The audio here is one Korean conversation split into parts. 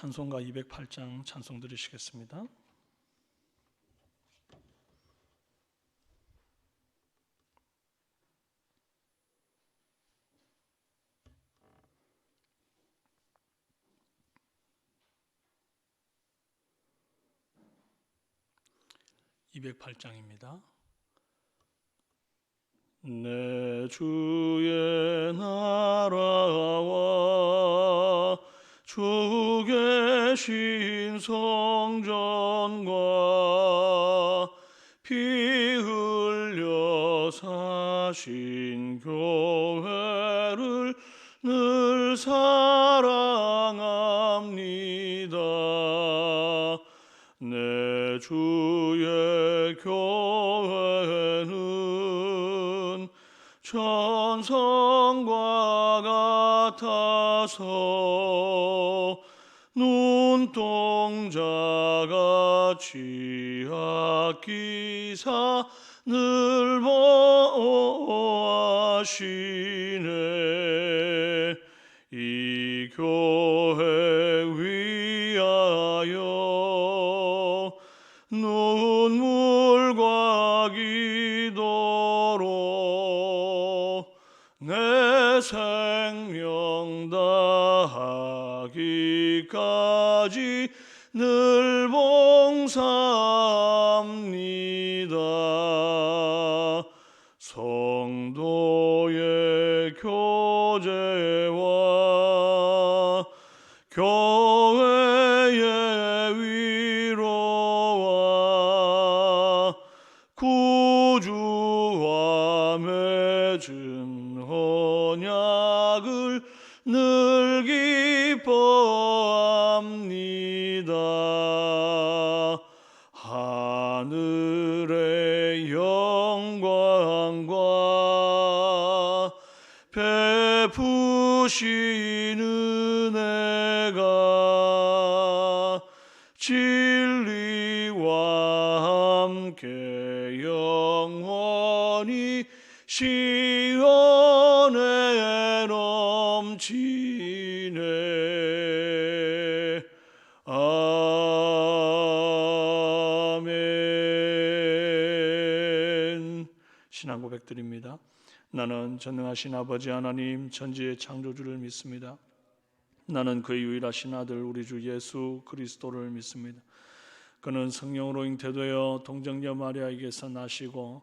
찬송가 208장 찬송 들으시겠습니다. (208장입니다) 내 주의 나 계신 성전과 피 흘려 사신 교회를 늘 사랑합니다. 내 주의 교회는 천성과 같아서 아끼사 늘 보아시네. 이교 시원에 넘치네 아멘 신앙 고백 드립니다. 나는 전능하신 아버지 하나님 천지의 창조주를 믿습니다. 나는 그의 유일하신 아들 우리 주 예수 그리스도를 믿습니다. 그는 성령으로 잉태되어 동정녀 마리아에게서 나시고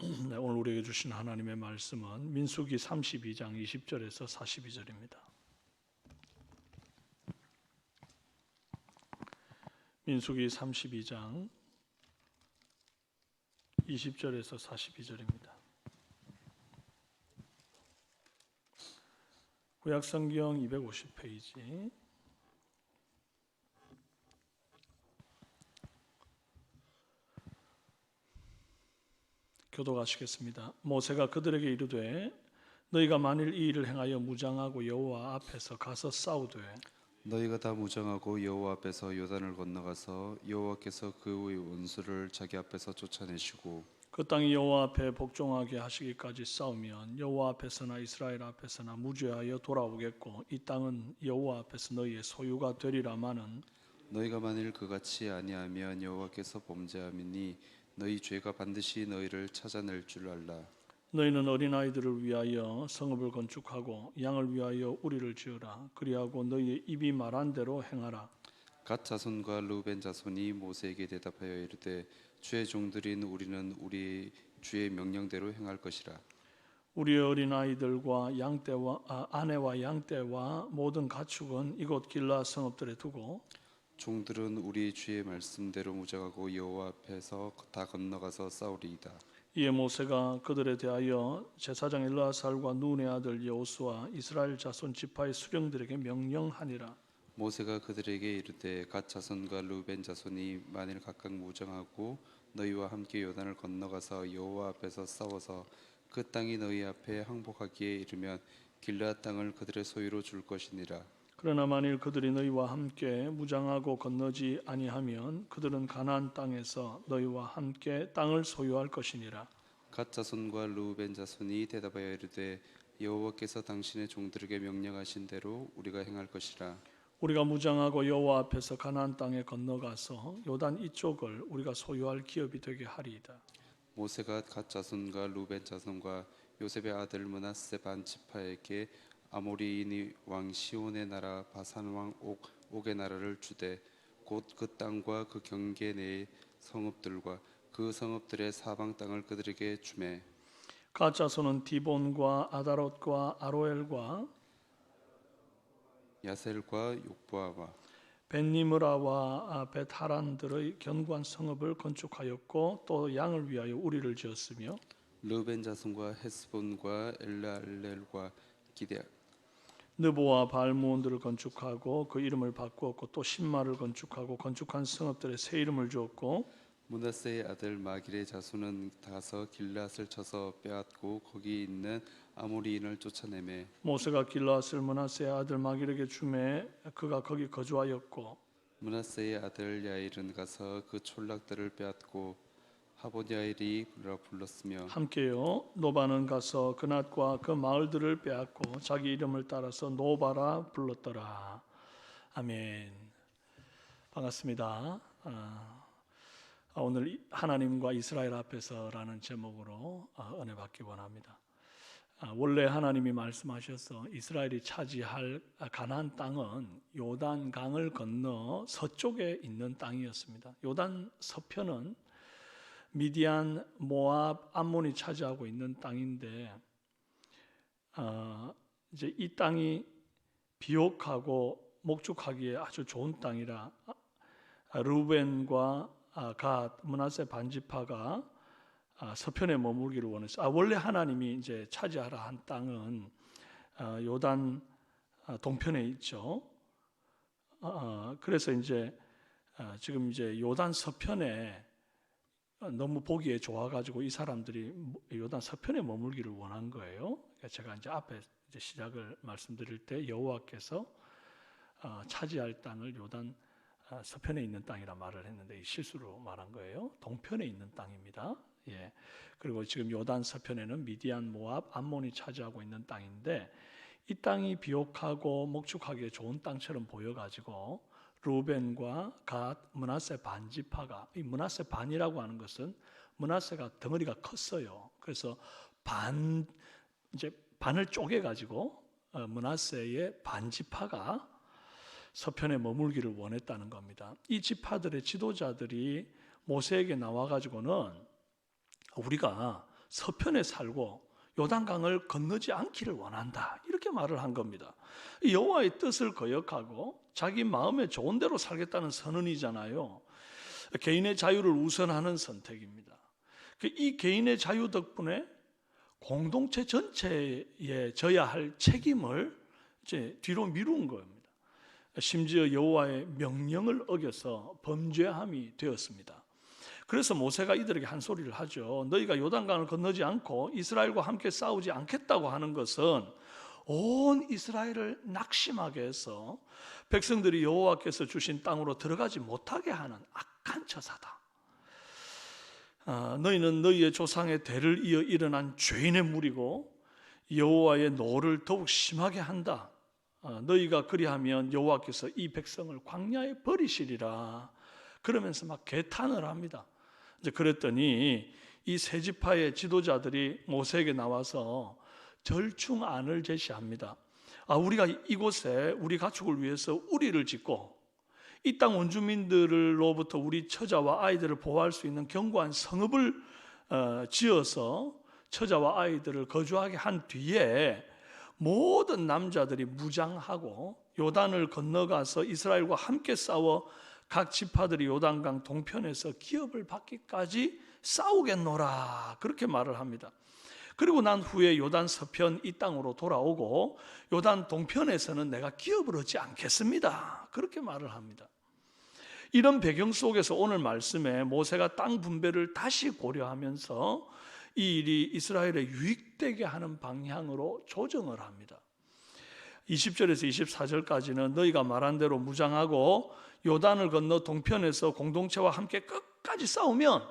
오늘 우리에게 주신 하나님의 말씀은 민수기 32장 20절에서 42절입니다. 민수기 32장 20절에서 42절입니다. 구약 성경 250페이지 교도하시겠습니다. 모세가 그들에게 이르되 너희가 만일 이 일을 행하여 무장하고 여호와 앞에서 가서 싸우되 너희가 다 무장하고 여호와 앞에서 요단을 건너가서 여호와께서 그의 원수를 자기 앞에서 쫓아내시고 그 땅이 여호와 앞에 복종하게 하시기까지 싸우면 여호와 앞에서나 이스라엘 앞에서나 무죄하여 돌아오겠고 이 땅은 여호와 앞에서 너희의 소유가 되리라마는 너희가 만일 그같이 아니하면 여호와께서 범죄함이니 너희 죄가 반드시 너희를 찾아낼 줄 알라. 너희는 어린 아이들을 위하여 성읍을 건축하고 양을 위하여 우리를 지으라. 그리하고 너희의 입이 말한 대로 행하라. 갓 자손과 루벤 자손이 모세에게 대답하여 이르되 주의 종들인 우리는 우리 주의 명령대로 행할 것이라. 우리의 어린 아이들과 양떼와 아, 아내와 양떼와 모든 가축은 이곳 길라 성읍들에 두고 종들은 우리 주의 말씀대로 무장하고 여호와 앞에서 다 건너가서 싸우리이다. 이에 모세가 그들에 대하여 제사장 엘라살과 눈의 아들 여호수아 이스라엘 자손 지파의 수령들에게 명령하니라. 모세가 그들에게 이르되 갓 자손과 루벤 자손이 만일 각각 무장하고 너희와 함께 요단을 건너가서 여호와 앞에서 싸워서 그 땅이 너희 앞에 항복하기에 이르면 길르앗 땅을 그들의 소유로 줄 것이니라. 그러나 만일 그들이 너희와 함께 무장하고 건너지 아니하면 그들은 가나안 땅에서 너희와 함께 땅을 소유할 것이니라. 갓 자손과 루벤 자손이 대답하여 이르되 여호와께서 당신의 종들에게 명령하신 대로 우리가 행할 것이라. 우리가 무장하고 여호와 앞에서 가나안 땅에 건너가서 요단 이쪽을 우리가 소유할 기업이 되게 하리이다. 모세가 갓 자손과 루벤 자손과 요셉의 아들 문하세 반 지파에게 아모리인이 왕 시온의 나라 바산 왕 옥, 옥의 나라를 주되 곧 그 땅과 그 경계 내의 성읍들과 그 성읍들의 사방 땅을 그들에게 주매. 가짜소는 디본과 아다롯과 아로엘과 야셀과 욕보아와 벤니므라와 벳하란들의 견고한 성읍을 건축하였고 또 양을 위하여 우리를 지었으며 르벤 자손과 헤스본과 엘라알렐과 기대 느보와 발무온들을 건축하고 그 이름을 바꾸었고 또 신마를 건축하고 건축한 성읍들의 새 이름을 주었고 문하세의 아들 마길의 자손은 가서 길앗을 쳐서 빼앗고 거기 있는 아모리인을 쫓아내매 모세가 길라앗을 문하세의 아들 마길에게 주매 그가 거기 거주하였고 문하세의 아들 야일은 가서 그 촌락들을 빼앗고 하본 야일이라 불렀으며 함께요. 노바는 가서 그낫과 그 마을들을 빼앗고 자기 이름을 따라서 노바라 불렀더라. 아멘. 반갑습니다. 아, 아, 오늘 이- 하나님과 이스라엘 앞에서라는 제목으로 아, 은혜 받기 원합니다. 아, 원래 하나님이 말씀하셔서 이스라엘이 차지할 아, 가나안 땅은 요단 강을 건너 서쪽에 있는 땅이었습니다. 요단 서편은 미디안, 모압, 암몬이 차지하고 있는 땅인데 어, 이제 이 땅이 비옥하고 목축하기에 아주 좋은 땅이라 아, 루벤과 아, 갓, 문하세 반지파가 아, 서편에 머물기를 원했어요. 아, 원래 하나님이 이제 차지하라 한 땅은 아, 요단 아, 동편에 있죠. 아, 아, 그래서 이제 아, 지금 이제 요단 서편에 너무 보기에 좋아가지고 이 사람들이 요단 서편에 머물기를 원한 거예요. 그러니까 제가 이제 앞에 이제 시작을 말씀드릴 때 여호와께서 어, 차지할 땅을 요단 어, 서편에 있는 땅이라 말을 했는데 이 실수로 말한 거예요. 동편에 있는 땅입니다. 예. 그리고 지금 요단 서편에는 미디안, 모압, 암몬이 차지하고 있는 땅인데 이 땅이 비옥하고 목축하기에 좋은 땅처럼 보여가지고 루벤과 갓, 문하세 반지파가 이 문하세 반이라고 하는 것은 문하세가 덩어리가 컸어요. 그래서 반 이제 반을 쪼개 가지고 어, 문하세의 반지파가 서편에 머물기를 원했다는 겁니다. 이 지파들의 지도자들이 모세에게 나와 가지고는 우리가 서편에 살고 요단강을 건너지 않기를 원한다. 이렇게 말을 한 겁니다. 이 여호와의 뜻을 거역하고 자기 마음에 좋은 대로 살겠다는 선언이잖아요. 개인의 자유를 우선하는 선택입니다. 그이 개인의 자유 덕분에 공동체 전체에 져야 할 책임을 이제 뒤로 미룬 겁니다. 심지어 여호와의 명령을 어겨서 범죄함이 되었습니다. 그래서 모세가 이들에게 한 소리를 하죠. 너희가 요단강을 건너지 않고 이스라엘과 함께 싸우지 않겠다고 하는 것은 온 이스라엘을 낙심하게 해서 백성들이 여호와께서 주신 땅으로 들어가지 못하게 하는 악한 처사다. 아, 너희는 너희의 조상의 대를 이어 일어난 죄인의 무리고 여호와의 노를 더욱 심하게 한다. 아, 너희가 그리하면 여호와께서 이 백성을 광야에 버리시리라. 그러면서 막 개탄을 합니다. 이제 그랬더니 이 세 지파의 지도자들이 모세에게 나와서 절충안을 제시합니다. 아, 우리가 이곳에 우리 가축을 위해서 우리를 짓고 이 땅 원주민들로부터 우리 처자와 아이들을 보호할 수 있는 견고한 성읍을 어, 지어서 처자와 아이들을 거주하게 한 뒤에 모든 남자들이 무장하고 요단을 건너가서 이스라엘과 함께 싸워 각 지파들이 요단강 동편에서 기업을 받기까지 싸우겠노라 그렇게 말을 합니다. 그리고 난 후에 요단 서편 이 땅으로 돌아오고 요단 동편에서는 내가 기업을 얻지 않겠습니다. 그렇게 말을 합니다. 이런 배경 속에서 오늘 말씀에 모세가 땅 분배를 다시 고려하면서 이 일이 이스라엘에 유익되게 하는 방향으로 조정을 합니다. 20절에서 24절까지는 너희가 말한 대로 무장하고 요단을 건너 동편에서 공동체와 함께 끝까지 싸우면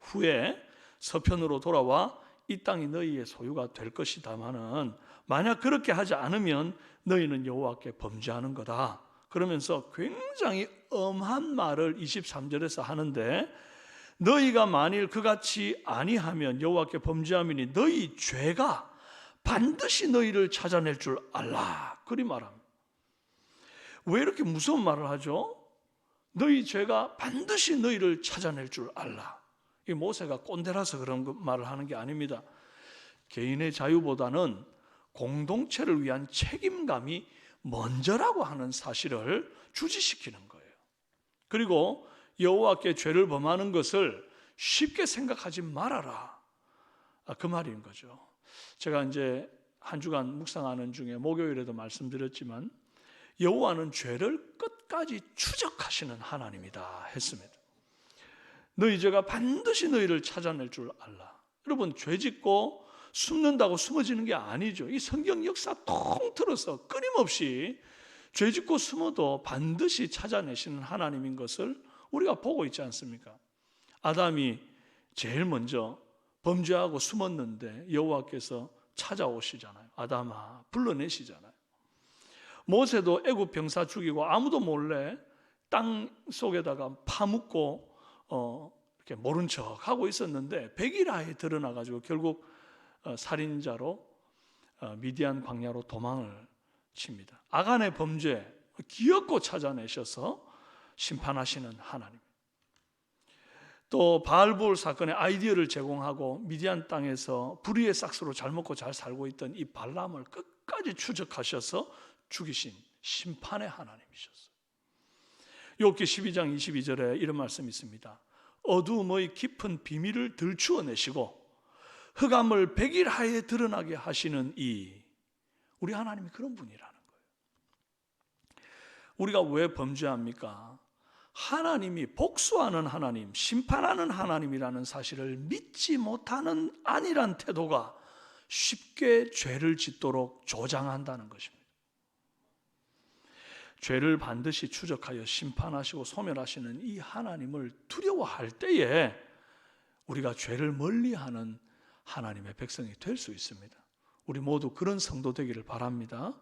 후에 서편으로 돌아와 이 땅이 너희의 소유가 될 것이다마는 만약 그렇게 하지 않으면 너희는 여호와께 범죄하는 거다. 그러면서 굉장히 엄한 말을 23절에서 하는데 너희가 만일 그같이 아니하면 여호와께 범죄하면 너희 죄가 반드시 너희를 찾아낼 줄 알라. 그리 말합니다. 왜 이렇게 무서운 말을 하죠? 너희 죄가 반드시 너희를 찾아낼 줄 알라. 이 모세가 꼰대라서 그런 거- 말을 하는 게 아닙니다. 개인의 자유보다는 공동체를 위한 책임감이 먼저라고 하는 사실을 주지시키는 거예요. 그리고 여호와께 죄를 범하는 것을 쉽게 생각하지 말아라. 아, 그 말인 거죠. 제가 이제 한 주간 묵상하는 중에 목요일에도 말씀드렸지만 여호와는 죄를 끝까지 추적하시는 하나님이다 했습니다. 너희 죄가 반드시 너희를 찾아낼 줄 알라. 여러분 죄 짓고 숨는다고 숨어지는 게 아니죠. 이 성경 역사 통틀어서 끊임없이 죄 짓고 숨어도 반드시 찾아내시는 하나님인 것을 우리가 보고 있지 않습니까? 아담이 제일 먼저 범죄하고 숨었는데 여호와께서 찾아오시잖아요. 아담아 불러내시잖아요. 모세도 애굽 병사 죽이고 아무도 몰래 땅 속에다가 파묻고 어, 이렇게 모른 척 하고 있었는데 백일하에 드러나 가지고 결국 어, 살인자로 어, 미디안 광야로 도망을 칩니다. 아간의 범죄 기어코 찾아내셔서 심판하시는 하나님. 또 바알볼 사건의 아이디어를 제공하고 미디안 땅에서 불의의 싹스로 잘 먹고 잘 살고 있던 이 발람을 끝까지 추적하셔서 죽이신 심판의 하나님이셨어요. 욥기 12장 22절에 이런 말씀이 있습니다. 어두움의 깊은 비밀을 들추어내시고 흑암을 백일 하에 드러나게 하시는 이 우리 하나님이 그런 분이라는 거예요. 우리가 왜 범죄합니까? 하나님이 복수하는 하나님, 심판하는 하나님이라는 사실을 믿지 못하는 안일한 태도가 쉽게 죄를 짓도록 조장한다는 것입니다. 죄를 반드시 추적하여 심판하시고 소멸하시는 이 하나님을 두려워할 때에 우리가 죄를 멀리하는 하나님의 백성이 될 수 있습니다. 우리 모두 그런 성도 되기를 바랍니다.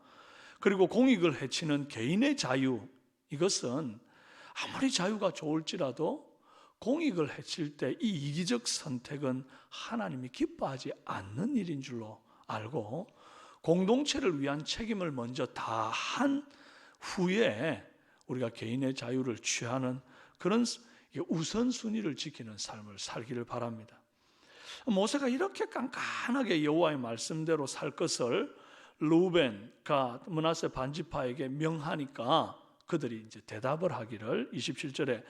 그리고 공익을 해치는 개인의 자유 이것은 아무리 자유가 좋을지라도 공익을 해칠 때 이 이기적 선택은 하나님이 기뻐하지 않는 일인 줄로 알고 공동체를 위한 책임을 먼저 다한 후에 우리가 개인의 자유를 취하는 그런 우선순위를 지키는 삶을 살기를 바랍니다. 모세가 이렇게 깐깐하게 여호와의 말씀대로 살 것을 루벤, 가 문하세 반지파에게 명하니까 그들이 이제 대답을 하기를 27절에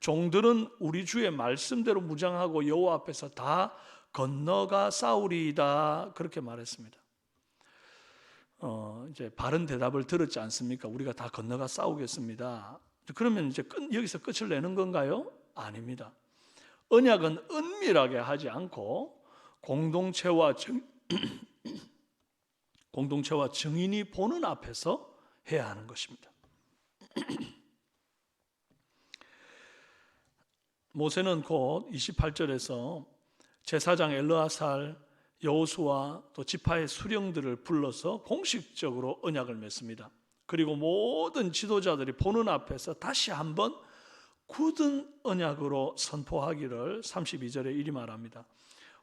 종들은 우리 주의 말씀대로 무장하고 여호와 앞에서 다 건너가 싸우리이다 그렇게 말했습니다. 어, 이제 바른 대답을 들었지 않습니까? 우리가 다 건너가 싸우겠습니다. 그러면 이제 끝, 여기서 끝을 내는 건가요? 아닙니다. 언약은 은밀하게 하지 않고 공동체와 정, 공동체와 증인이 보는 앞에서 해야 하는 것입니다. 모세는 곧 28절에서 제사장 엘르아살, 여호수아 또 지파의 수령들을 불러서 공식적으로 언약을 맺습니다. 그리고 모든 지도자들이 보는 앞에서 다시 한번 굳은 언약으로 선포하기를 32절에 이리 말합니다.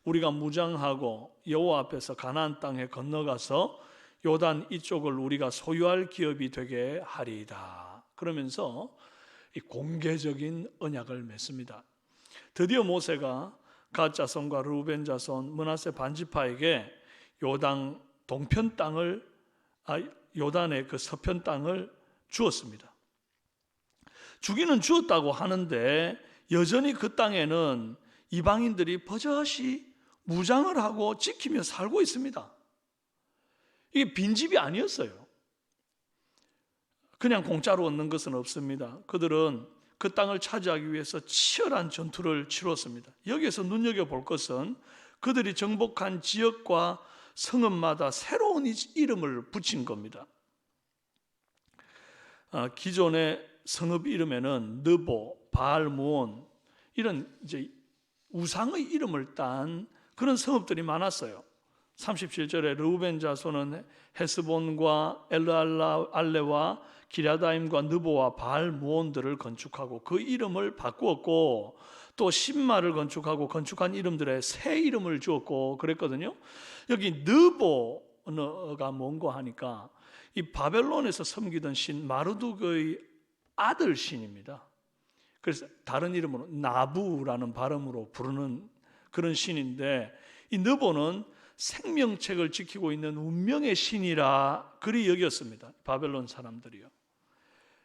우리가 무장하고 여호와 앞에서 가나안 땅에 건너가서 요단 이쪽을 우리가 소유할 기업이 되게 하리이다. 그러면서 이 공개적인 언약을 맺습니다. 드디어 모세가 갓 자손과 루벤 자손 문하세 반지파에게 요단 동편 땅을 아, 요단의 그 서편 땅을 주었습니다. 주기는 주었다고 하는데 여전히 그 땅에는 이방인들이 버젓이 무장을 하고 지키며 살고 있습니다. 이게 빈집이 아니었어요. 그냥 공짜로 얻는 것은 없습니다. 그들은 그 땅을 차지하기 위해서 치열한 전투를 치렀습니다. 여기에서 눈여겨볼 것은 그들이 정복한 지역과 성읍마다 새로운 이- 이름을 붙인 겁니다. 아, 기존의 성읍 이름에는 느보, 바알무온 이런 이제 우상의 이름을 딴 그런 성읍들이 많았어요. 37절에 르우벤 자손은 헤스본과 엘르알라 알레와 기라다임과 느보와 바알 무온들을 건축하고 그 이름을 바꾸었고 또 신마를 건축하고 건축한 이름들의 새 이름을 주었고 그랬거든요. 여기 느보가 뭔고 하니까 이 바벨론에서 섬기던 신 마르둑의 아들 신입니다. 그래서 다른 이름으로 나부라는 발음으로 부르는 그런 신인데 이 느보는 생명책을 지키고 있는 운명의 신이라 그리 여겼습니다. 바벨론 사람들이요.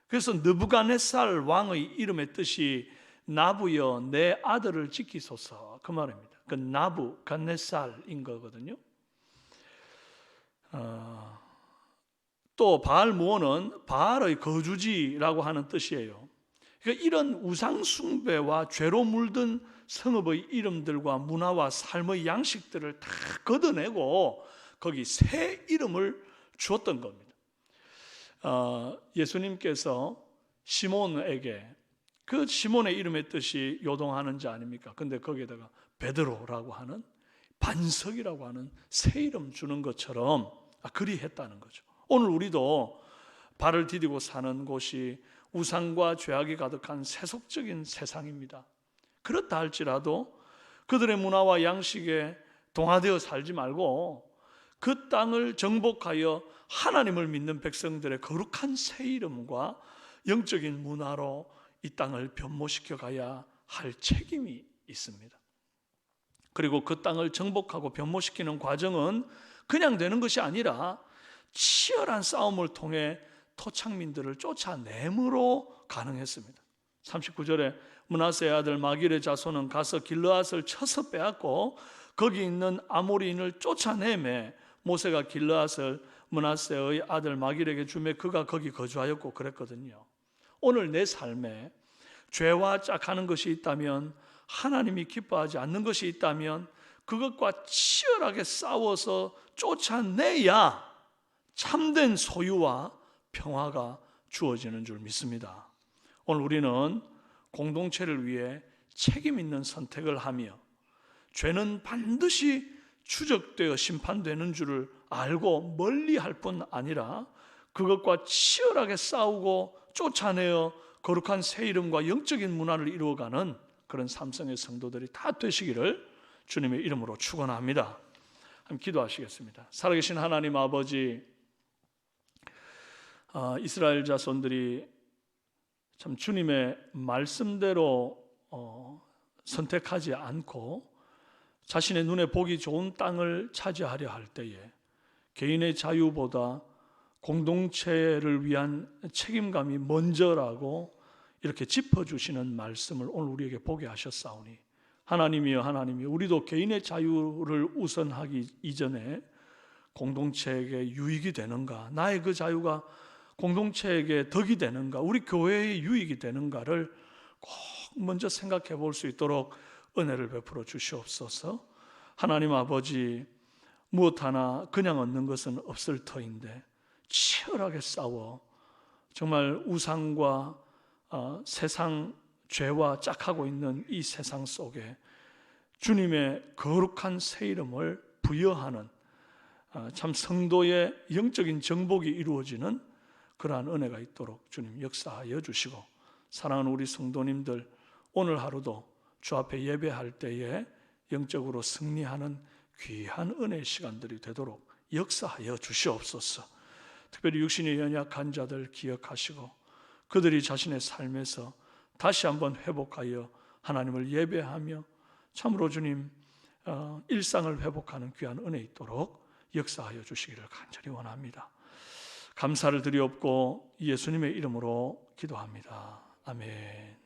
그래서 느부갓네살 왕의 이름의 뜻이 나부여 내 아들을 지키소서 그 말입니다. 그 나부갓네살인 거거든요. 어, 또 바알 무원은 바알의 거주지라고 하는 뜻이에요. 그러니까 이런 우상 숭배와 죄로 물든 성읍의 이름들과 문화와 삶의 양식들을 다 걷어내고 거기 새 이름을 주었던 겁니다. 어, 예수님께서 시몬에게 그 시몬의 이름의 뜻이 요동하는 자 아닙니까? 근데 거기에다가 베드로라고 하는 반석이라고 하는 새 이름 주는 것처럼 아, 그리 했다는 거죠. 오늘 우리도 발을 디디고 사는 곳이 우상과 죄악이 가득한 세속적인 세상입니다. 그렇다 할지라도 그들의 문화와 양식에 동화되어 살지 말고 그 땅을 정복하여 하나님을 믿는 백성들의 거룩한 새 이름과 영적인 문화로 이 땅을 변모시켜 가야 할 책임이 있습니다. 그리고 그 땅을 정복하고 변모시키는 과정은 그냥 되는 것이 아니라 치열한 싸움을 통해 토착민들을 쫓아내므로 가능했습니다. 39절에 문하세의 아들 마길의 자손은 가서 길르앗을 쳐서 빼앗고 거기 있는 아모리인을 쫓아내매 모세가 길르앗을 문하세의 아들 마길에게 주매 그가 거기 거주하였고 그랬거든요. 오늘 내 삶에 죄와 짝하는 것이 있다면 하나님이 기뻐하지 않는 것이 있다면 그것과 치열하게 싸워서 쫓아내야 참된 소유와 평화가 주어지는 줄 믿습니다. 오늘 우리는 공동체를 위해 책임 있는 선택을 하며 죄는 반드시 추적되어 심판되는 줄을 알고 멀리 할 뿐 아니라 그것과 치열하게 싸우고 쫓아내어 거룩한 새 이름과 영적인 문화를 이루어가는 그런 삼성의 성도들이 다 되시기를 주님의 이름으로 축원합니다. 함께 기도하시겠습니다. 살아계신 하나님 아버지 아, 이스라엘 자손들이 참 주님의 말씀대로 어, 선택하지 않고 자신의 눈에 보기 좋은 땅을 차지하려 할 때에 개인의 자유보다 공동체를 위한 책임감이 먼저라고 이렇게 짚어주시는 말씀을 오늘 우리에게 보게 하셨사오니 하나님이여 하나님이 우리도 개인의 자유를 우선하기 이전에 공동체에게 유익이 되는가? 나의 그 자유가 공동체에게 덕이 되는가 우리 교회의 유익이 되는가를 꼭 먼저 생각해 볼 수 있도록 은혜를 베풀어 주시옵소서. 하나님 아버지 무엇 하나 그냥 얻는 것은 없을 터인데 치열하게 싸워 정말 우상과 어, 세상 죄와 짝하고 있는 이 세상 속에 주님의 거룩한 새 이름을 부여하는 어, 참 성도의 영적인 정복이 이루어지는 그러한 은혜가 있도록 주님 역사하여 주시고 사랑하는 우리 성도님들 오늘 하루도 주 앞에 예배할 때에 영적으로 승리하는 귀한 은혜의 시간들이 되도록 역사하여 주시옵소서. 특별히 육신이 연약한 자들 기억하시고 그들이 자신의 삶에서 다시 한번 회복하여 하나님을 예배하며 참으로 주님 어, 일상을 회복하는 귀한 은혜 있도록 역사하여 주시기를 간절히 원합니다. 감사를 드리옵고 예수님의 이름으로 기도합니다. 아멘.